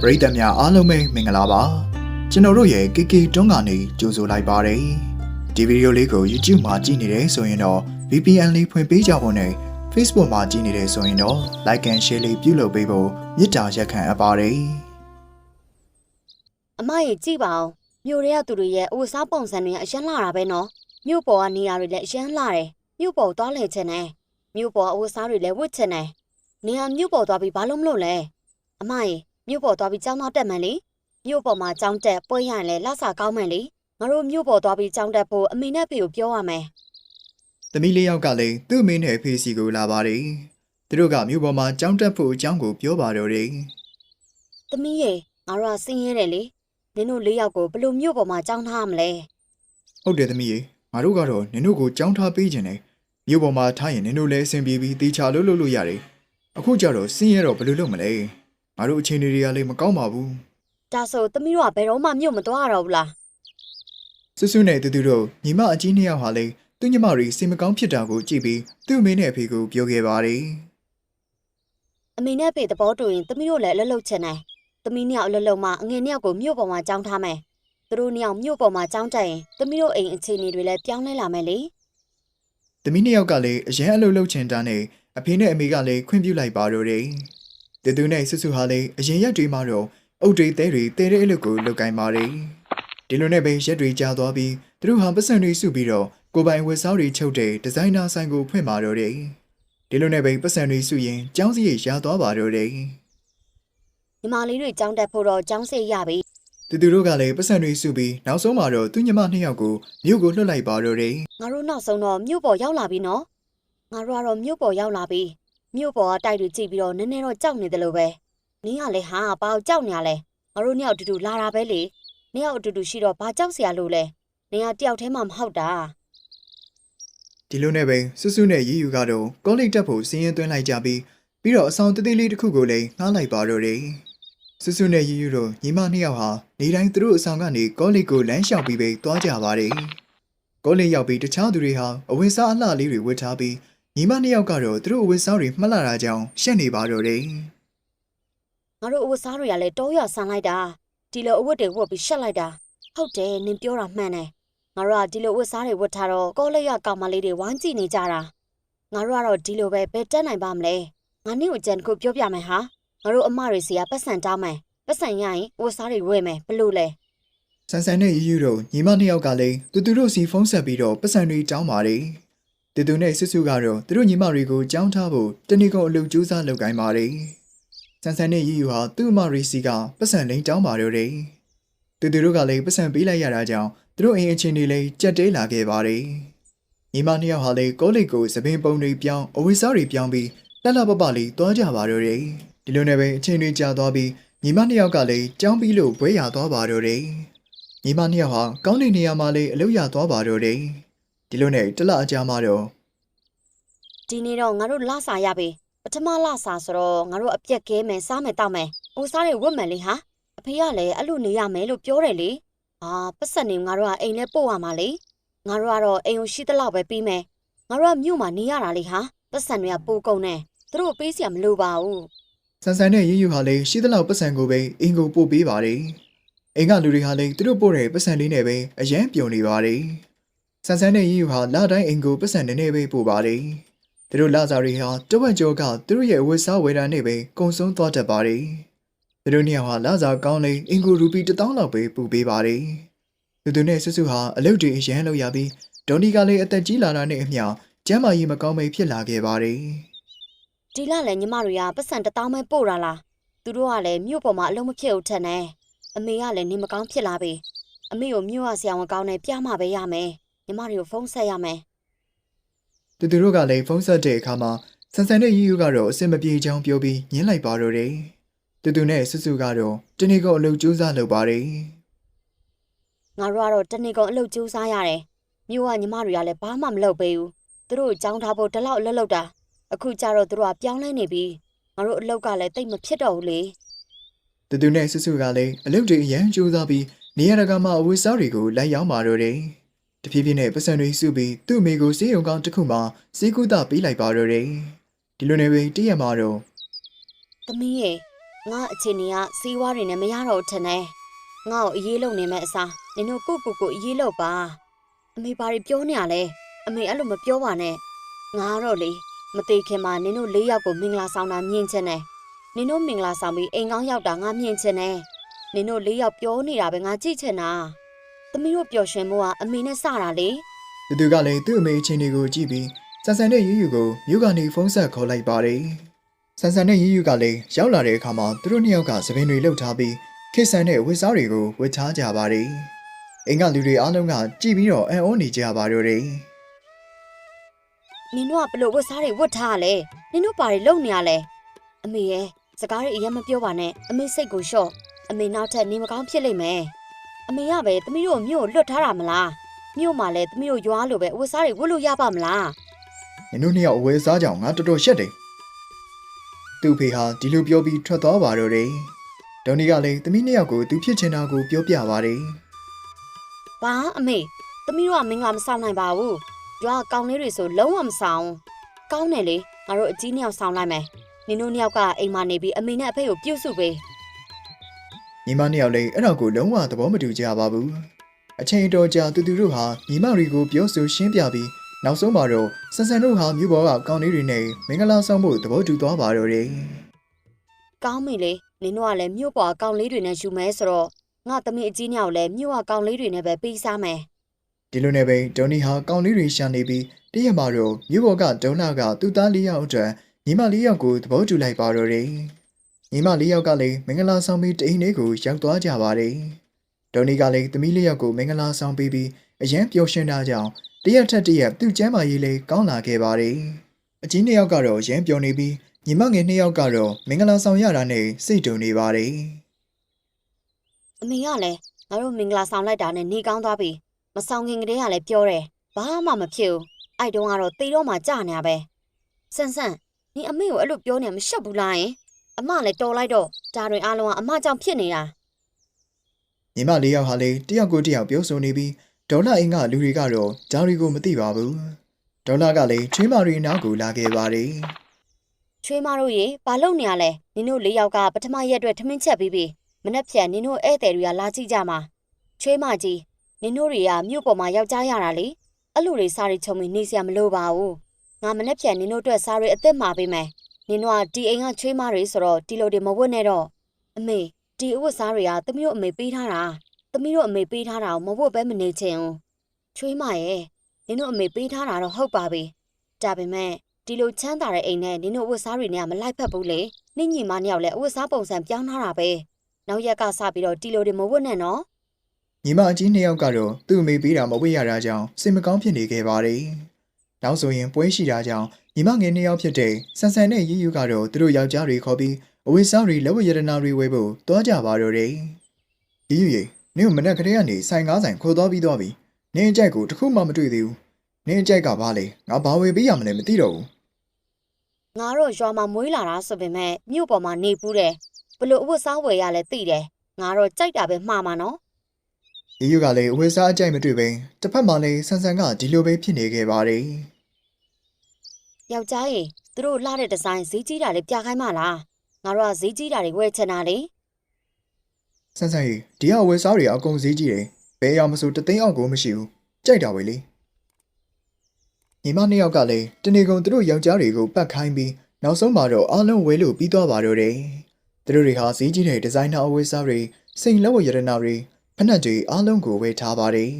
ပရိသတ်များအားလုံးပဲမင်္ဂလာပါကျွန်တော်တို့ရဲ့ KK တွန်းကနေကြိုဆိုလိုက်ပါတယ်ဒီဗီဒီယိုလေးကို YouTube မှာကြည့်နေတယ်ဆိုရင်တော့ VPN လေးဖွင့်ပေးကြဖို့နဲ့ Facebook မှာကြည့်နေတယ်ဆိုရင်တော့ Like and Share လေးပြုလုပ်ပေးဖို့မေတ္တာရက်ခံအပ်ပါတယ်အမရေကြည့်ပါဦးမြို့ရဲကသူတွေရဲ့အဝတ်စားပုံစံတွေကအရန်လာတာပဲနော်မြို့ပေါ်ကနေရာတွေလည်းအရန်လာတယ်မြို့ပေါ်သွားလဲချင်တယ်မြို့ပေါ်အဝတ်စားတွေလည်းဝတ်ချင်တယ်နေရာမြို့ပေါ်သွားပြီးဘာလို့မလို့လဲအမရေ မြို့ပေါ်သွားပြီးကျောင်းသားတက်မှန်လေမြို့ပေါ်မှာကျောင်းတက်ပွဲရရင်လည်းလဆာကောင်းမှန်လေငါတို့မြို့ပေါ်သွားပြီးကျောင်းတက်ဖို့အမေနဲ့ဖေကိုပြောရမယ်သမီးလေးယောက်ကလည်းသူ့အမေနဲ့ဖေစီကိုလာပါတယ်သူတို့ကမြို့ပေါ်မှာကျောင်းတက်ဖို့အကြောင်းကိုပြောပါတော့တယ်သမီးရဲ့ငါတို့ကဆင်းရဲတယ်လေနင်တို့လေးယောက်ကိုဘယ်လိုမြို့ပေါ်မှာကျောင်းထားရမလဲဟုတ်တယ်သမီးရေငါတို့ကတော့နင်တို့ကိုကြောင်းထားပေးခြင်းနဲ့မြို့ပေါ်မှာထားရင်နင်တို့လည်းအဆင်ပြေပြီးတေချာလို့လုပ်လို့ရတယ်အခုကြတော့စင်းရတော့ဘယ်လိုလုပ်မလဲ ငါတို့အချိန်တွေကလည်းမကောင်းပါဘူးဒါဆိုသမီးတို့ကဘယ်တော့မှမြို့မသွားရတော့ဘူးလားဆွဆွနဲ့တူတူတို့ညီမအကြီးနှစ်ယောက်ဟာလည်းသူ့ညီမတွေစိတ်မကောင်းဖြစ်တာကိုကြည့်ပြီးသူ့အမေနဲ့အဖေကိုပြောခဲ့ပါတယ်အမေနဲ့ဖေသဘောတူရင်သမီးတို့လည်းအလုပ်လုပ်ချင်တယ်။သမီးနှစ်ယောက်အလုပ်လုပ်မှအငယ်နှစ်ယောက်ကိုမြို့ပေါ်မှာကြောင်းထားမယ်။သူတို့နှစ်ယောက်မြို့ပေါ်မှာကြောင်းတက်ရင်သမီးတို့အိမ်အခြေအနေတွေလည်းပြောင်းလဲလာမယ်လေသမီးနှစ်ယောက်ကလည်းအရန်အလုပ်လုပ်ချင်တာနဲ့အဖေနဲ့အမေကလည်းခွင့်ပြုလိုက်ပါတော့တယ် တူတူနဲ့ဆွဆွဟာလည်းအရင်ရက်တွေမှာတော့အုတ်တွေတဲတွေတဲတဲ့အလုပ်ကိုလုပ်ကိုင်ပါတယ်ဒီလိုနဲ့ပဲရက်တွေကြာသွားပြီးသူတို့ဟာပတ်စံတွေစုပြီးတော့ကိုယ်ပိုင်ဝတ်စားတွေချုပ်တဲ့ဒီဇိုင်နာဆိုင်ကိုဖွင့်ပါတော့တယ်ဒီလိုနဲ့ပဲပတ်စံတွေစုရင်ကျောင်းစရိတ်ရသွားပါတော့တယ်။ညီမလေးတွေကြောင်းတက်ဖို့တော့ကြောင်းစိတ်ရပြီတူတူတို့ကလည်းပတ်စံတွေစုပြီးနောက်ဆုံးမှာတော့သူညီမနှစ်ယောက်ကိုမြို့ကိုလွှတ်လိုက်ပါတော့တယ်။ငါတို့နောက်ဆုံးတော့မြို့ပေါ်ရောက်လာပြီနော်။ငါတို့ကတော့မြို့ပေါ်ရောက်လာပြီ။ မြို့ပေါ်ကတိုက်တွေကြည့်ပြီးတော့နည်းနည်းတော့ကြောက်နေတယ်လို့ပဲ။နင်းကလည်းဟာဘာကိုကြောက်နေရလဲ။ငါတို့နှစ်ယောက်အတူတူလာတာပဲလေ။နှစ်ယောက်အတူတူရှိတော့ဘာကြောက်စရာလို့လဲ။နင်ကတယောက်တည်းမှမဟုတ်တာ။ဒီလိုနဲ့ပဲဆွဆွနဲ့ရီယူကတော့ကောလိပ်တက်ဖို့စီးရင်သွင်းလိုက်ကြပြီးပြီးတော့အဆောင်တသေးလေးတစ်ခုကိုလည်းငှားလိုက်ပါတော့တယ်ဆွဆွနဲ့ရီယူတို့ညီမနှစ်ယောက်ဟာနေတိုင်းသူတို့အဆောင်ကနေကောလိပ်ကိုလမ်းလျှောက်ပြီးပဲသွားကြပါတယ်ကောလိပ်ရောက်ပြီးတခြားသူတွေဟာအဝတ်စားအလှလေးတွေဝတ်ထားပြီး ညီမနှစ်ယောက်ကတော့သူတို့အဝတ်စားတွေမှတ်လာတာကြောင့်ရှက်နေပါတော့တယ်ငါတို့အဝတ်စားတွေကလည်းတောရဆန်လိုက်တာဒီလိုအဝတ်တွေဝတ်ပြီးရှက်လိုက်တာဟုတ်တယ်နင်ပြောတာမှန်တယ်ငါတို့ကဒီလိုအဝတ်စားတွေဝတ်ထားတော့ကောလိပ်ရကောင်မလေးတွေဝိုင်းကြည့်နေကြတာငါတို့ကတော့ဒီလိုပဲဘယ်တက်နိုင်ပါမလဲငါနင့်ကိုကြံတစ်ခုပြောပြမယ်ဟာငါတို့အမတွေစီကပတ်စံတောင်းမယ်ပတ်စံရရင်အဝတ်စားတွေဝယ်မယ်ဘလို့လဲဆန်ဆန်နဲ့ရီယူတို့ညီမနှစ်ယောက် ကလည်းတူတူတို့စီဖုန်းဆက်ပြီးတော့ပတ်စံတွေတောင်းပါတယ် တူတူနဲ့ဆွဆွကတော့သူတို့ညီမတွေကိုကြောင်းထားဖို့တနေ့ကုန်အလုပ်ကြိုးစားလုပ်ကိုင်းပါတယ်ဆန်ဆန်နဲ့ရီယူဟာသူ့အမရီစီကပတ်စံလိန်တောင်းပါတော့တယ်တူတူတို့ကလည်းပတ်စံပေးလိုက်ရတာကြောင့်သူတို့အိမ်အချင်းတွေလည်းကြက်တဲလာခဲ့ပါတယ်ညီမနှစ်ယောက်ဟာလည်းကောလိပ်ကိုသပင်ပုံတွေပြောင်းအဝိစားတွေပြောင်းပြီးတက်လာပပလေးတွားကြပါတော့တယ်ဒီလိုနဲ့ပဲအချင်းတွေကြာသွားပြီးညီမနှစ်ယောက်ကလည်းကြောင်းပြီးလို့ဘွဲရသွားပါတော့တယ်ညီမနှစ်ယောက်ဟာကောင်းတဲ့နေရာမှာလေးအလုပ်ရသွားပါတော့တယ်။ ဒီလိုနဲ့တစ်လအကြာမှတော့ဒီနေ့တော့ငါတို့လစာရပြီပထမလစာဆိုတော့ငါတို့အပြက်ကဲမယ်စားမယ်တောက်မယ်အဝတ်စားတွေဝတ်မယ်လေဟာအဖေကလည်းအဲ့လိုနေရမယ်လို့ပြောတယ်လေအာပတ်စံနေငါတို့ကအိမ်နဲ့ပို့ရမှာလေငါတို့ကတော့အိမ်ကိုရှိသလောက်ပဲပြီးမယ်ငါတို့ကမြို့မှာနေရတာလေဟာပတ်စံတွေကပိုကုန်နေသူတို့ပေးစရာမလိုပါဘူးဆန်ဆန်နဲ့ရီယူဟာလည်းရှိသလောက်ပတ်စံကိုပဲအင်ကိုပို့ပေးပါတယ်။အိမ်ကလူတွေဟာလည်းသူတို့ပို့တဲ့ပတ်စံလေးနဲ့ပဲအရန်ပြုံနေပါတယ်။ ဆန်ဆန်နဲ့ရီယူဟာလာတိုင်းအင်ကိုပတ်စံနည်းနည်းပဲပို့ပါတယ်။သူတို့လာစားတွေဟာတဝက်ကျော်ကသူတို့ရဲ့ဝတ်စားဝယ်တာနဲ့ပဲကုံဆုံးသွားတတ်ပါတယ်။သူတို့နှစ်ယောက်ဟာလာစားကောင်းလေးအင်ကိုရူပီ1000လောက်ပဲပို့ပေးပါတယ်။သူတို့နဲ့ဆွဆွဟာအလုပ်တွေအရန်လုပ်ရပြီးဒေါ်နီကလည်းအသက်ကြီးလာတာနဲ့အမျှကျမ်းမာရေးမကောင်းမေဖြစ်လာခဲ့ပါတယ်။ဒီလလည်းညီမတွေကပတ်စံတစ်တောင်းပဲပို့တာလားသူတို့ကလည်းမြို့ပေါ်မှာအလုံးမဖြစ်ဘူးထက်နေအမေကလည်းနေမကောင်းဖြစ်လာပြီအမေကိုမြို့ရဆရာဝန်ကောင်းနဲ့ပြမပဲရမယ် ညီမတွေကိုဖုန်းဆက်ရမယ်သူတို့ကလည်းဖုန်းဆက်တဲ့အခါမှာဆန်ဆန်နဲ့ရီယူကတော့အစင်မပြေချောင်းပြောပြီးညင်းလိုက်ပါတော့တယ်။တူတူနဲ့ဆွဆွကတော့တနေ့ကအလုပ်ကြိုးစားလုပ်ပါတယ်ငါတို့ကတော့တနေ့ကုန်အလုပ်ကြိုးစားရတယ်မြို့ကညီမတွေကလည်းဘာမှမလုပ်ပေးဘူးသူတို့ကိုကြောင်းထားဖို့တလောက်အလုပ်လုပ်တာအခုကျတော့သူတို့ကပြောင်းလဲနေပြီငါတို့အလုပ်ကလည်းတိတ်မဖြစ်တော့ဘူးလေ။တူတူနဲ့ဆွဆွကလည်းအလုပ်တွေအရန်ကြိုးစားပြီးနေရာတကာမှာအဝတ်စားတွေကိုလိုက်ရောက်ပါတော့တယ်။ တဖြည်းဖြည်းနဲ့ပတ်စံတွေစုပြီးသူ့အမေကိုစေးရုံကောင်းတစ်ခုမှစေးကုသပေးလိုက်ပါတော့တယ်။ဒီလိုနဲ့ပဲတည့်ရမှာတော့သမီးရေငါအချင်းကြီးကစီးဝါးတွေနဲ့မရတော့ဘူးထင်တယ်ငါ့ကိုအေးအေးလုံနေမဲ့အစားနင်တို့ကိုကိုကိုအေးအေးလုံပါအမေဘာတွေပြောနေရလဲအမေအဲ့လိုမပြောပါနဲ့ငါတော့လေမသေးခင်မှာနင်တို့လေးယောက်ကိုမင်္ဂလာဆောင်တာမြင်ချင်တယ်နင်တို့မင်္ဂလာဆောင်ပြီးအိမ်ကောင်းရောက်တာငါမြင်ချင်တယ်နင်တို့လေးယောက်ပြောနေတာပဲငါကြည့်ချင်တာ သမီးတို့ပျော်ရွှင်မှုကအမေနဲ့စတာလေသူသူကလည်းသူ့အမေအချင်းတွေကိုကြည့်ပြီးဆန်ဆန်နဲ့ယူယူကိုမြို့ကနေဖုန်းဆက်ခေါ်လိုက်ပါတယ်ဆန်ဆန်နဲ့ယူယူကလည်းရောက်လာတဲ့အခါမှာသူတို့နှစ်ယောက်ကသပင်တွေလှုပ်ထားပြီးခေတ်ဆန်တဲ့ဝတ်စားတွေကိုဝတ်ထားကြပါတယ်အိမ်ကလူတွေအားလုံးကကြည့်ပြီးတော့အံ့ဩနေကြပါတော့တယ်နင်တို့ကဘလို့ဝတ်စားတွေဝတ်ထားရလဲနင်တို့ဘာတွေလုပ်နေရလဲအမေရဲ့စကားတွေအရင်မပြောပါနဲ့အမေစိတ်ကိုလျှော့အမေနောက်ထပ်နေမကောင်းဖြစ်လိမ့်မယ် အမေကပဲသမီးတို့ကိုမြို့ကိုလွတ်ထားတာမလားမြို့မှာလည်းသမီးတို့ရွာလိုပဲဝတ်စားတွေဝတ်လို့ရပါမလား။နင်တို့နှစ်ယောက်အဝယ်စားကြောင်ငါတော်တော်ရှက်တယ်။သူ့ဖေဟာဒီလိုပြောပြီးထွက်သွားပါတော့တယ်။ဒေါ်နီကလည်းသမီးနှစ်ယောက်ကိုသူဖြစ်ချင်တာကိုပြောပြပါတယ်ဘာအမေသမီးတို့ကမင်္ဂလာမဆောင်နိုင်ပါဘူးရွာကောင်းလေးတွေဆိုလုံးဝမဆောင်ကောင်းတယ်လေငါတို့အကြီးနှစ်ယောက်ဆောင်လိုက်မယ်နင်တို့နှစ်ယောက်ကအိမ်မှာနေပြီးအမေနဲ့အဖေကိုပြုတ်စုပေး။ ညီမနှစ်ယောက်လည်းအဲ့တော့ကိုလုံးဝသဘောမတူကြပါဘူး။အချိန်တော်ကြာသူသူတို့ဟာညီမတွေကိုပြောဆိုရှင်းပြပြီးနောက်ဆုံးမှာတော့ဆန်ဆန်တို့ဟာမြို့ပေါ်ကကောင်းလေးတွေနဲ့မင်္ဂလာဆောင်ဖို့သဘောတူသွားပါတော့တယ်ကောင်းပြီလေနင်တို့ကလည်းမြို့ပေါ်အကောင်လေးတွေနဲ့ယူမဲဆိုတော့ငါသမီးအကြီးညောင်လည်းမြို့အကောင်လေးတွေနဲ့ပဲပြီးစားမယ်။ဒီလိုနဲ့ပဲဒေါ်နီဟာကောင်းလေးတွေရှာနေပြီးတရက်မှာတော့မြို့ပေါ်ကဒေါနာကသူ့သားလေးယောက်အတွက်ညီမလေးယောက်ကိုသဘောတူလိုက်ပါတော့တယ်။ ညီမလေးယောက်ကလည်းမင်္ဂလာဆောင်ပြီးတိမ်လေးကိုရောက်သွားကြပါတယ်။ဒေါ်နီကလည်းသမီးလေးယောက်ကိုမင်္ဂလာဆောင်ပြီးပြီးအရန်ပျော်ရွှင်တာကြောင့်တရက်ထက်တရက်သူ့ကျမ်းမာရေးလေးကောင်းလာခဲ့ပါတယ်။အကြီးနှစ်ယောက်ကတော့ရမ်းပျော်နေပြီးညီမငယ်နှစ်ယောက်ကတော့မင်္ဂလာဆောင်ရတာနဲ့စိတ်တုန်နေပါတယ်အမေကလည်းငါတို့မင်္ဂလာဆောင်လိုက်တာနဲ့နေကောင်းသွားပြီမဆောင်ခင်ကတည်းကလည်းပြောတယ်ဘာမှမဖြစ်ဘူးအဲ့တုန်းကတော့တေတော့မှကြာနေရပဲဆန်ဆန်နင်အမေကိုအဲ့လိုပြောနေမရှက်ဘူးလားယင် အမလည်းတော်လိုက်တော့ဒါတွေအားလုံးကအမကြောင့်ဖြစ်နေတာ။ညီမလေးယောက်ဟာလည်းတယောက်ကိုတယောက်ပြောဆိုနေပြီးဒေါ်လာအင်းကလူတွေကတော့ဂျာရီကိုမသိပါဘူး။ဒေါ်လာကလည်းချွေးမရီနောက်ကိုလာခဲ့ပါတယ်။ချွေးမတို့ရေဘာလုပ်နေရလဲနင်တို့လေးယောက်ကပထမရက်အတွက်ထမင်းချက်ပြီးပြီမနှက်ဖြန်နင်တို့ဧည့်သည်တွေကလာကြည့်ကြမှာချွေးမကြီးနင်တို့တွေကမြို့ပေါ်မှာယောက်ျားရတာလေအဲ့လိုတွေစားရီချုံပြီးနေစရာမလိုပါဘူးငါမနှက်ဖြန်နင်တို့အတွက်စားရီအသက်မှာပေးမယ် နင်တို့ကဒီအိမ်ကချွေးမတွေဆိုတော့ဒီလိုတွေမဝတ်နဲ့တော့အမေဒီအဝတ်စားတွေကသမီးတို့အမေပေးထားတာသမီးတို့အမေပေးထားတာကိုမဝတ်ဘဲမနေချင်ဘူးချွေးမရဲ့နင်တို့အမေပေးထားတာတော့ဟုတ်ပါပြီဒါပေမဲ့ဒီလိုချမ်းသာတဲ့အိမ်နဲ့နင်တို့အဝတ်စားတွေနဲ့ကမလိုက်ဖက်ဘူးလေနင့်ညီမနှစ်ယောက်လည်းအဝတ်စားပုံစံပြောင်းထားတာပဲနောက်ရက်ကစပြီးတော့ဒီလိုတွေမဝတ်နဲ့နော်ညီမအကြီးနှစ်ယောက်ကတော့သူ့အမေပေးတာမဝေ့ရတာကြောင့်စိတ်မကောင်းဖြစ်နေခဲ့ပါတယ်။နောက်ဆိုရင်ပွဲရှိတာကြောင့် ညီမငယ်နှစ်ယောက်ဖြစ်တဲ့ဆန်ဆန်နဲ့ရီယူကတော့သူတို့ယောက်ျားတွေခေါ်ပြီးအဝိစားတွေလက်ဝတ်ရတနာတွေဝယ်ဖို့တွားကြပါတော့တယ်။ရီယူရေနင့်ကိုမနက်ကလေးကနေဆိုင်ကားဆိုင်ခေါ်သွားပြီးသွားပြီ။နင့်အကြိုက်ကိုတခုမှမတွေ့သေးဘူး။နင့်အကြိုက်ကဘာလဲငါဘာဝယ်ပေးရမလဲမသိတော့ဘူးငါတော့ရွာမှာမွေးလာတာဆိုပေမဲ့မြို့ပေါ်မှာနေပူးတယ်ဘလို့အဝတ်စားဝယ်ရလဲသိတယ်ငါတော့ကြိုက်တာပဲမှားမှာနော်။ရီယူကလည်းအဝိစားအကြိုက်မတွေ့ဘဲတစ်ဖက်မှာလည်းဆန်ဆန်ကဒီလိုပဲဖြစ်နေခဲ့ပါတယ်။ ယောက်ျားရေသူတို့လှတဲ့ဒီဇိုင်းဈေးကြီးတာလေးပြခိုင်းမလားငါတို့ကဈေးကြီးတာတွေဝယ်ချင်တာလေဆန်းဆန်းကြီးဒီဟာဝယ်စားတွေအကုန်ဈေးကြီးတယ်ဘယ်အရောင်မဆိုတသိန်းအောင်ကိုမရှိဘူးကြိုက်တာပဲလေညီမနှစ်ယောက်ကလည်းတနေကုန်သူတို့ယောက်ျားတွေကိုပတ်ခိုင်းပြီးနောက်ဆုံးမှာတော့အားလုံးဝယ်လို့ပြီးသွားပါတော့တယ်သူတို့တွေဟာဈေးကြီးတဲ့ဒီဇိုင်နာအဝယ်စားတွေစိန်လက်ဝတ်ရတနာတွေဖက်နှက်တွေအားလုံးကိုဝယ်ထားပါတယ်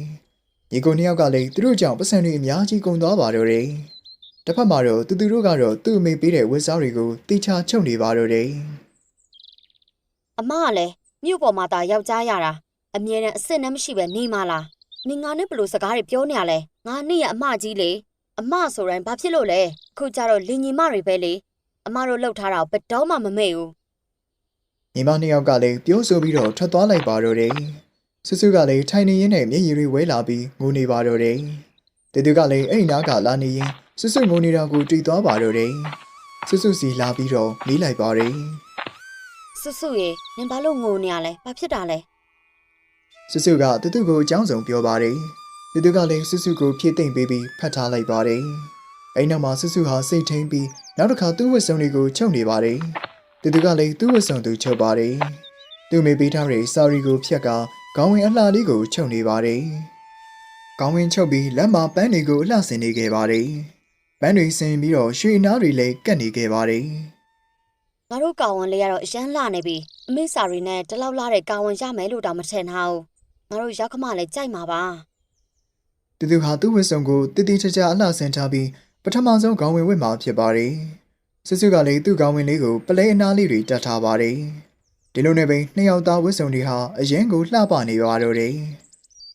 ညီကိုနှစ်ယောက်ကလည်းသူတို့ကြောင့်ပတ်စံတွေအများကြီးကုန်သွားပါတော့တယ် တစ်ဖက်မှာတော့သူသူတို့ကတော့သူ့အမေပေးတဲ့ဝယ်စားတွေကိုတေချာချုပ်နေပါတော့တယ်အမကလည်းမြို့ပေါ်မှာသာယောက်ျားရတာအမြဲတမ်းအစ်စ်နဲ့မရှိပဲနေမလားနင်ငါနဲ့ဘလို့စကားတွေပြောနေရလဲငါနဲ့ရအမကြီးလေအမဆိုရင်ဘာဖြစ်လို့လဲအခုကျတော့လင်ညီမတွေပဲလေအမတို့လှုပ်ထားတာကိုဘယ်တော့မှမမေ့ဘူးညီမနှစ်ယောက်ကလည်းပြောဆိုပြီးတော့ထွက်သွားလိုက်ပါတော့တယ်။ဆူဆူကလည်းထိုင်နေရင်းနဲ့မျက်ရည်တွေဝဲလာပြီးငိုနေပါတော့တယ်။တေတူကလည်းအဲ့ဒီနားကလာနေရင် ဆူဆူငိုနေတာကိုတွေ့သွားပါတော့တယ်။ဆူဆူစီလာပြီးတော့မေးလိုက်ပါတယ်စွတ်စွတ်ရေနင်ဘာလို့ငိုနေရလဲဘာဖြစ်တာလဲ။ဆူဆူကတူတူကိုအကြောင်းစုံပြောပါတယ်။တေတူကလည်းဆူဆူကိုဖြည့်သိမ့်ပေးပြီးဖတ်ထားလိုက်ပါတယ်။အဲ့နောက်မှာဆူဆူဟာစိတ်ထိန်ပြီးနောက်တစ်ခါသူ့ဝတ်စုံတွေကိုချုပ်နေပါတယ်။သူသူကလည်းသူ့ဝတ်စုံသူချုပ်ပါတယ်သူ့မေပေးထားတဲ့စာရီကိုဖြတ်ကခေါင်းဝင်အလှလေးကိုချုပ်နေပါတယ်ခေါင်းဝင်ချုပ်ပြီးလက်မပန်းတွေကိုအလှဆင်နေခဲ့ပါတယ်ပ န်းတွေဆင်ပြီးတော့ရွှေနားတွေလည်းကတ်နေခဲ့ပါတယ်ငါတို့ကောင်ဝန်လေးကတော့အရန်လှနေပြီအမေစာရီနဲ့တလောက်လာတဲ့ကောင်ဝန်ရမယ်လို့တော့မထင်ထားဘူးငါတို့ရောက်ခမလည်းကြိုက်မှာပါသူသူဟာသူ့ဝတ်စုံကိုတည်တည်ချာချာအလှဆင်ထားပြီးပထမဆုံးခေါင်းဝင်ဝတ်မှာဖြစ်ပါတယ်ဆူဆူကလည်းသူ့ခေါင်းဝင်လေးကိုပလဲအနားလေးတွေတတ်ထားပါတယ်ဒီလိုနဲ့ပဲနှစ်ယောက်သားဝတ်စုံတွေဟာအရင်ကိုလှပနေပါတော့တယ်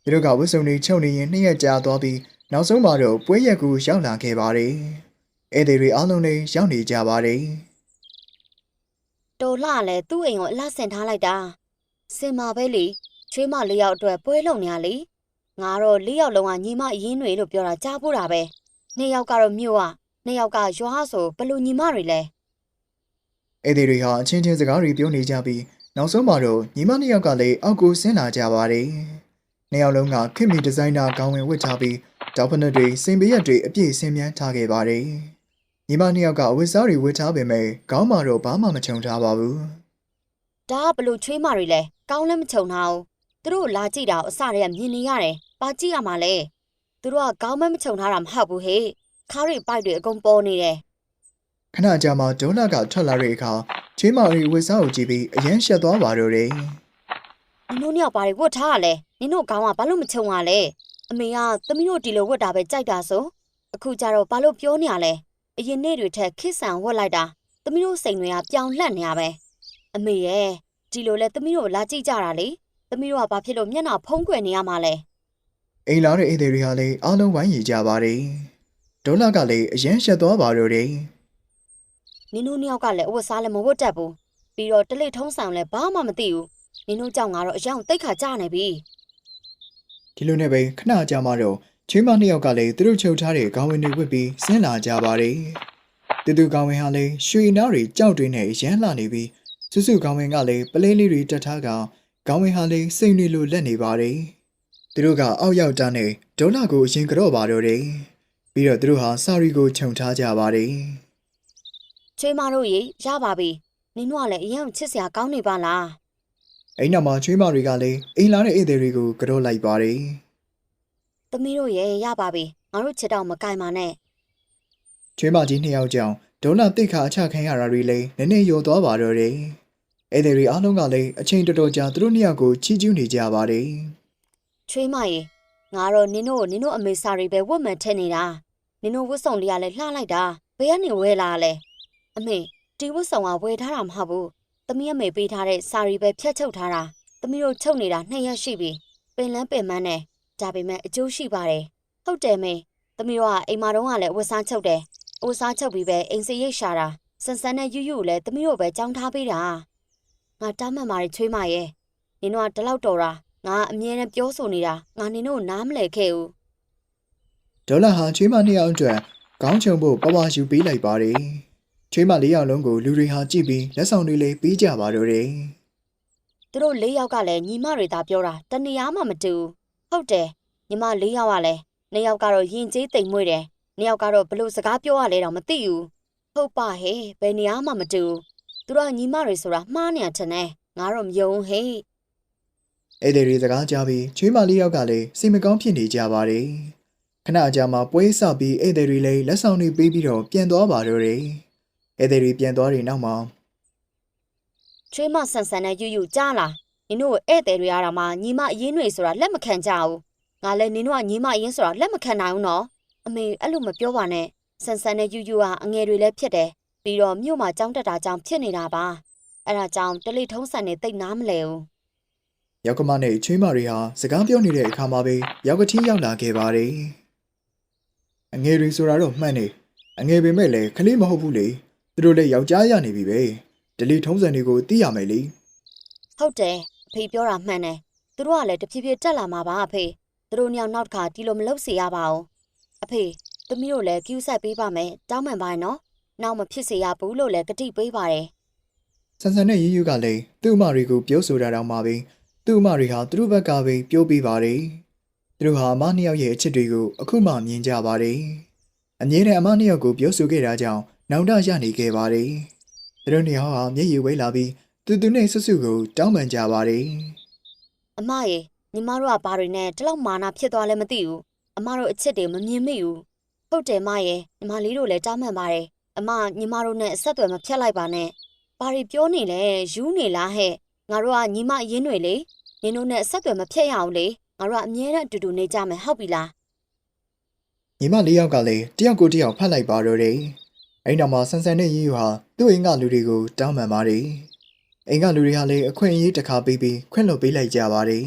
သူတို့ကဝတ်စုံတွေချုပ်နေရင်နှစ်ရက်ကြာသွားပြီး နောက်ဆုံးမှာတော့ပွဲရက်ကူရောက်လာခဲ့ပါတယ်ဧည့်သည်တွေအားလုံးလည်းရောက်နေကြပါတယ်တော်လှလဲသူ့အိမ်ကိုအလှဆင်ထားလိုက်တာစင်မာပဲလေချွေးမလေးယောက်အတွက်ပွဲလုံနေရလေငါတော့လေးယောက်လုံးကညီမအရင်တွေလို့ပြောတာကြားဖို့တာပဲနှစ်ယောက်ကတော့မြို့ကနှစ်ယောက်ကရွာဆိုဘလို့ညီမတွေလဲဧည့်သည်တွေဟာအချင်းချင်းစကားတွေပြောနေကြပြီးနောက်ဆုံးမှာတော့ညီမနှစ်ယောက်ကလည်းအောက်ကိုဆင်းလာကြပါတယ်။နှစ်ယောက်လုံးကခင်မီဒီဇိုင်နာကောင်းဝင်ဝတ်ထားပြီး တောက်ဖက်တွေစင်ပေးရက်တွေအပြည့်ဆင်းမြန်းထားခဲ့ပါတယ်။ညီမနှစ်ယောက်ကအဝတ်စားတွေဝတ်ထားပေမဲ့ခေါင်းမှာတော့ဘာမှမခြုံထားပါဘူးဒါကဘလို့ချွေးမတွေလဲကောင်းလည်းမချုံထားဘူးသူတို့လာကြည့်တာကိုအစတည်းကမြင်နေရတယ်ပါကြည့်ရမှာလဲသူတို့ကကောင်းမမချုံထားတာမဟုတ်ဘူးဟေ့ခါးတွေပိုက်တွေအကုန်ပေါ်နေတယ်။ခဏကြာမှဒေါလာကထွက်လာတဲ့အခါချွေးမရီဝတ်စားကိုကြည့်ပြီးအရန်ရှက်သွားပါတော့တယ်နင်တို့နှစ်ယောက်ဘာတွေဝတ်ထားရလဲနင်တို့ကောင်းကဘာလို့မချုံရလဲ အမေကသမီးတို့ဒီလိုဝတ်တာပဲကြိုက်တာဆိုအခုကျတော့ဘာလို့ပြောနေရလဲအရင်နေ့တွေထက်ခစ်ဆန်ဝတ်လိုက်တာသမီးတို့စိန်တွေကပြောင်းလှက်နေရပဲအမေရဲ့ဒီလိုလဲသမီးတို့လာကြည့်ကြတာလေသမီးတို့ကဘာဖြစ်လို့မျက်နှာဖုံးကွယ်နေရမှာလဲ။အိမ်လာတဲ့ဧည့်သည်တွေဟာလည်းအားလုံးဝိုင်းရည်ကြပါတယ်။ဒေါလာကလည်းအရန်ရှက်သွားပါတော့တယ်။နင်တို့နှစ်ယောက်ကလည်းအဝတ်စားလည်းမဝတ်တတ်ဘူးပြီးတော့တလိထုံးဆောင်လည်းဘာမှမသိဘူးနင်တို့ကြောင့်ငါတော့အယောင်တိတ်ခါကြနေပြီ ဒီလိုနဲ့ပဲခဏကြာမှတော့ချွေးမနှစ်ယောက်ကလည်းသူတို့ချုပ်ထားတဲ့ခေါင်းဝင်တွေဝတ်ပြီးဆင်းလာကြပါတယ်။တူတူခေါင်းဝင်ဟာလည်းရွှေနားတွေကြောက်တွေနဲ့ရမ်းလာနေပြီးစုစုခေါင်းဝင်ကလည်းပလဲလေးတွေတက်ထားကခေါင်းဝင်ဟာလည်းစိတ်နေလိုလက်နေပါတယ်။သူတို့ကအောက်ရောက်တာနဲ့ဒေါလာကိုအရင်ကြော့ပါတော့တယ်။ပြီးတော့သူတို့ဟာစာရီကိုခြုံထားကြပါတယ်ချွေးမတို့ရေရပါပြီနင်တို့ကလည်းအယောင်ချစ်စရာကောင်းနေပါလား။ အိမ်နောက်မှာချွေးမတွေကလည်းအိမ်လာတဲ့ဧည့်သည်တွေကိုကြော့လိုက်ပါတယ်။သမီးတို့ရေရပါပြီငါတို့ချစ်တော့မကင်ပါနဲ့ကျွေးမကြီးနှစ်ယောက်ကြောင့်ဒေါလာတိတ်ခါအချခံရတာတွေလည်းနည်းနည်းယိုသွားပါတော့တယ်။အဲ့ဒီတွေအားလုံးကလည်းအချိန်တော်တော်ကြာသူတို့နှစ်ယောက်ကိုချီးကျူးနေကြပါတယ်ချွေးမရေငါတော့နင်တို့ကိုနင်တို့အမေစာတွေပဲဝတ်မှန်ထင်နေတာနင်တို့ဝတ်စုံလေးကလည်းလှလိုက်တာဘယ်ကနေဝဲလာလဲအမေဒီဝတ်စုံကဝယ်ထားတာမဟုတ်ဘူး သမီးအမေပေးထားတဲ့စာရီပဲဖြတ်ချုပ်ထားတာသမီးတို့ချုပ်နေတာနှစ်ရက်ရှိပြီပင်လန်းပင်မန်းနဲ့ဒါပေမဲ့အကျိုးရှိပါတယ်ဟုတ်တယ်မေသမီးတို့ကအိမ်မာတုန်းကလည်းဝတ်စားချုပ်တယ်ဝတ်စားချုပ်ပြီးပဲအိမ်စရိတ်ရှာတာဆန်ဆန်နဲ့ယူယူလည်းသမီးတို့ပဲကြောင်းထားပေးတာငါတားမှန်ပါတယ်ချွေးမရဲ့နင်တို့ကဒီလောက်တော်တာငါအမြဲတမ်းပြောဆိုနေတာငါနင်တို့နားမလဲခဲ့ဘူး။ဒေါလာဟာကျွေးမနှစ်ယောက်အတွက်ခေါင်းချုံဖို့ပပယူပေးလိုက်ပါတယ်။ ကျွေးမလေးယောက်လုံးကိုလူတွေဟာကြည့်ပြီးလက်ဆောင်တွေလည်းပေးကြပါတော့တယ်သူတို့၄ယောက်ကလည်းညီမတွေသာပြောတာတနေရာမှမတူဘူးဟုတ်တယ်ညီမ၄ယောက်ကလည်းနှစ်ယောက်ကတော့ယဉ်ကျေးတိမ်မွေ့တယ်နှစ်ယောက်ကတော့ဘလို့စကားပြောရလဲတော့မသိဘူးဟုတ်ပါဟဲ့ဘယ်နေရာမှမတူဘူးသူတို့ကညီမတွေဆိုတာမှားနေရထင်တယ်ငါတော့မယုံဟဲ့။အဲ့ဒီတွေစကားကြားပြီးကျွေးမလေးယောက်ကလည်းစိတ်မကောင်းဖြစ်နေကြပါတယ်။ခဏကြာမှပွဲစပြီးအဲ့ဒီတွေလည်းလက်ဆောင်တွေပေးပြီးတော့ပြန်သွားပါတော့တယ်။ အဲ့ဒီတွေပြန်သွားတဲ့နောက်မှာချွေးမဆန်ဆန်နဲ့ယူယူကြားလားနင်တို့ဧည့်သည်တွေအားတော့မှညီမအရင်တွေဆိုတာလက်မခံကြဘူးငါလည်းနင်တို့ကညီမအရင်ဆိုတာလက်မခံနိုင်ဘူးနော်အမေအဲ့လိုမပြောပါနဲ့ဆန်ဆန်နဲ့ယူယူကအငယ်တွေလည်းဖြစ်တယ်ပြီးတော့မြို့မှာကြောင်းတက်တာကြောင့်ဖြစ်နေတာပါအဲ့ဒါကြောင့်တလိထုံးဆန်နေတိတ်နားမလဲဘူးရောက်ကမနဲ့ချွေးမတွေဟာစကားပြောနေတဲ့အခါမှာပဲရောက်ကတိရောက်လာခဲ့ပါတယ်။အငယ်တွေဆိုတာတော့မှန်နေအငယ်ပေမဲ့လည်းခလေးမဟုတ်ဘူးလေ သူတို့လည်းယောက်ျားရနေပြီပဲဒလီထုံးစံတွေကိုသိရမယ်လေဟုတ်တယ်အဖေပြောတာမှန်တယ်သူတို့ကလည်းတဖြည်းဖြည်းတက်လာမှာပါအဖေသူတို့ညောင်နောက်တစ်ခါဒီလိုမလုပ်စေရပါဘူးအဖေသမီးတို့လည်းကျူးဆက်ပေးပါမယ်တောင်းပန်ပါနော်နောက်မဖြစ်စေရဘူးလို့လည်းကတိပေးပါတယ်ဆန်ဆန်နဲ့ရီးယူကလည်းသူ့အမတွေကိုပြောဆိုတာတောင်မှပဲသူ့အမတွေဟာသူတို့ဘက်ကပဲပြောပြပါတယ်သူတို့ဟာအမနှစ်ယောက်ရဲ့အချစ်တွေကိုအခုမှမြင်ကြပါတယ်အငြင်းတဲ့အမနှစ်ယောက်ကိုပြောဆိုခဲ့တာကြောင့် နောင်တရနေခဲ့ပါတယ်သူတို့နှစ်ယောက်ဟာမျက်ရည်ဝဲလာပြီးသူသူနဲ့ဆွဆွကိုတောင်းပန်ကြပါတယ်အမရေညီမတို့ကဘာတွေနဲ့ဒီလောက်မာနာဖြစ်သွားလဲမသိဘူးအမတို့အချစ်တွေမမြင်မိဘူးဟုတ်တယ်မရေညီမလေးတို့လည်းတောင်းပန်ပါတယ်အမညီမတို့နဲ့အဆက်အသွယ်မဖြတ်လိုက်ပါနဲ့ဘာတွေပြောနေလဲယူနေလားဟဲ့ငါတို့ကညီမရင်းတွေလေနင်တို့နဲ့အဆက်အသွယ်မဖြတ်ရအောင်လေငါတို့ကအမြဲတမ်းအတူတူနေကြမယ်ဟုတ်ပြီလားညီမလေးယောက်ကလည်းတယောက်ကိုတယောက်ဖတ်လိုက်ပါတော့တယ် အဲ့နောက်မှာဆန်ဆန်နဲ့ရီယူဟာသူ့အိမ်ကလူတွေကိုတောင်းပန်ပါတယ်အိမ်ကလူတွေဟာလည်းအခွင့်အရေးတစ်ခါပေးပြီးခွင့်လွှတ်ပေးလိုက်ကြပါတယ်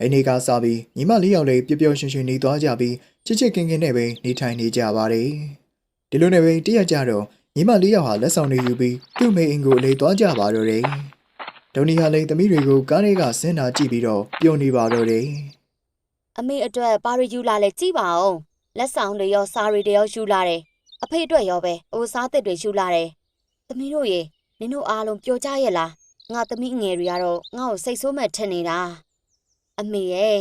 အဲ့ဒီကစားပြီးညီမလေးယောက်လည်းပျော်ပျော်ရွှင်ရွှင်နေသွားကြပြီးချစ်ချစ်ခင်ခင်နဲ့ပဲနေထိုင်နေကြပါတယ်ဒီလိုနဲ့ပဲတရက်ကြတော့ညီမလေးယောက်ဟာလက်ဆောင်တွေယူပြီးသူ့မိအိမ်ကိုအလေသွားကြပါတော့တယ်ဒုံနီဟာလည်းသမီးတွေကိုကားထဲကဆင်းလာကြည့်ပြီးတော့ပျော်နေပါတော့တယ်အမေအတွက်ဘာတွေယူလာလဲကြည့်ပါဦးလက်ဆောင်တွေရောစားတွေတွေရောယူလာတယ် အဖေအတွက်ရောပဲအိုစားသစ်တွေယူလာတယ်သမီးတို့ရေနင်တို့အားလုံးပျော်ကြရဲ့လားငါသမီးငယ်တွေကတော့ငါ့ကိုစိတ်ဆိုးမဲ့ထင်နေတာအမေရဲ့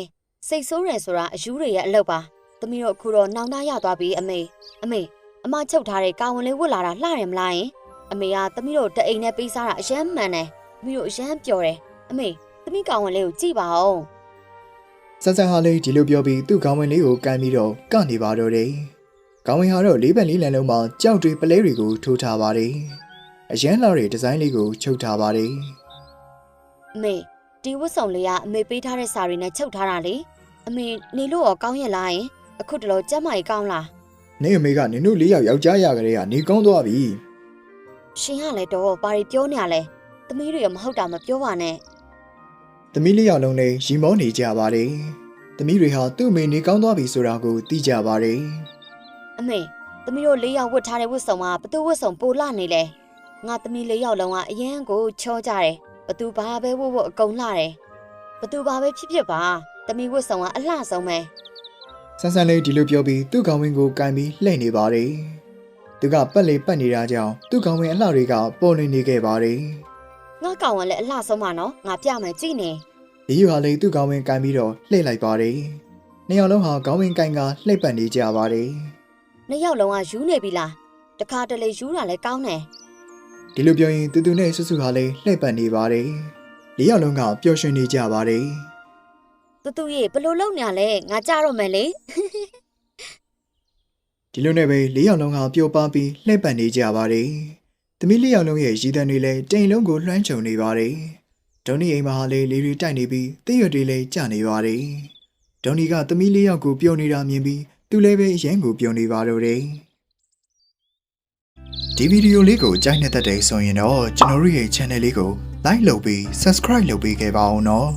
စိတ်ဆိုးတယ်ဆိုတာအယူတွေရဲ့အလုပ်ပါသမီးတို့အခုတော့နောင်တရသွားပြီအမေအမေအမချုပ်ထားတဲ့ကာဝင်လေးဝတ်လာတာလှတယ်မလားယင်အမေကသမီးတို့တအိမ်နဲ့ပေးစားတာအယမ်းမှန်တယ်သမီးတို့အယမ်းပျော်တယ်အမေသမီးကာဝင်လေးကိုကြည့်ပါဦးဆန်းဆန်းဟာလေးဒီလိုပြောပြီးသူ့ခေါင်းဝင်လေးကိုကန်ပြီးတော့ကနေပါတော့တယ်။ ခေါင်းဝင်ဟာတော့လေးပက်လေးလန်လုံးမှာကြောက်တွေပလဲတွေကိုထိုးထားပါတယ်။အရန်လာတဲ့ဒီဇိုင်းလေးကိုချုပ်ထားပါတယ်အမေဒီဝတ်စုံလေးကအမေပေးထားတဲ့စာရီနဲ့ချုပ်ထားတာလေအမေနေလို့ရောကောင်းရဲ့လားယင်အခုတလောကျမ်းမာရေးကောင်းလား။နေအမေကနင်တို့လေးယောက်ယောက်ျားရကလေးကနေကောင်းသွားပြီရှင်ကလည်းတော့ဘာတွေပြောနေရလဲသမီးတွေကမဟုတ်တာမပြောပါနဲ့။သမီးလေးယောက်လုံးလည်းရီမောနေကြပါတယ်။သမီးတွေဟာသူ့အမေနေကောင်းသွားပြီဆိုတာကိုသိကြပါတယ် အမေသမီးတို့လေးယောက်ဝတ်ထားတဲ့ဝတ်စုံကဘသူဝတ်စုံပိုလာနေလဲငါသမီးလေးယောက်လုံးကအရင်ကိုချောကြတယ်ဘသူဘာပဲဝတ်ဝတ်အကုန်လာတယ်ဘသူဘာပဲဖြစ်ဖြစ်ပါသမီးဝတ်စုံကအလှဆုံးပဲ။ဆန်းဆန်းလေးဒီလိုပြောပြီးသူ့ခေါင်းဝင်ကိုကန်ပြီးလှည့်နေပါတယ်။သူကပတ်လေပတ်နေတာကြောင့်သူ့ခေါင်းဝင်အလှတွေကပေါ်နေနေခဲ့ပါတယ်။ငါကောင်ကလည်းအလှဆုံးပါနော်ငါပြမယ်ကြည့်နေဒီယူဟာလေသူ့ကောင်းဝင်ကန်ပြီးတော့လှည့်လိုက်ပါတယ်။နှစ်ယောက်လုံးဟာကောင်းဝင်ကန်ကလှည့်ပတ်နေကြပါတယ် နှစ်ယောက်လုံးကယူနေပြီလားတခါတလေယူတာလည်းကောင်းတယ်။ဒီလိုပြောရင်တူတူနဲ့ဆွဆွဟာလေလှည့်ပတ်နေပါတယ်။လေးယောက်လုံးကပျော်ရွှင်နေကြပါတယ်တူတူရေဘလို့လုံနေရလဲငါကြတော့မယ်လေ။ဒီလိုနဲ့ပဲလေးယောက်လုံးကပျော်ပါပြီးလှည့်ပတ်နေကြပါတယ်။သမီးလေးယောက်လုံးရဲ့ရည်တန်းတွေလည်းတိမ်လုံးကိုလွှမ်းခြုံနေပါတယ်။ဒေါနီအိမ်မှာဟာလေလေတွေတိုက်နေပြီးတိရွတ်တွေလည်းကျနေပါတယ်။ဒေါနီကသမီးလေးယောက်ကိုပျော်နေတာမြင်ပြီး သူလည်းပဲရမ်းကိုပျော်နေပါတော့တယ်။ဒီဗီဒီယိုလေးကိုကြိုက်နေတဲ့တဲ့ဆိုရင်တော့ကျွန်တော်တို့ရဲ့ channel လေးကို like လုပ်ပြီး subscribe လုပ်ပေးခဲ့ပါအောင်နော်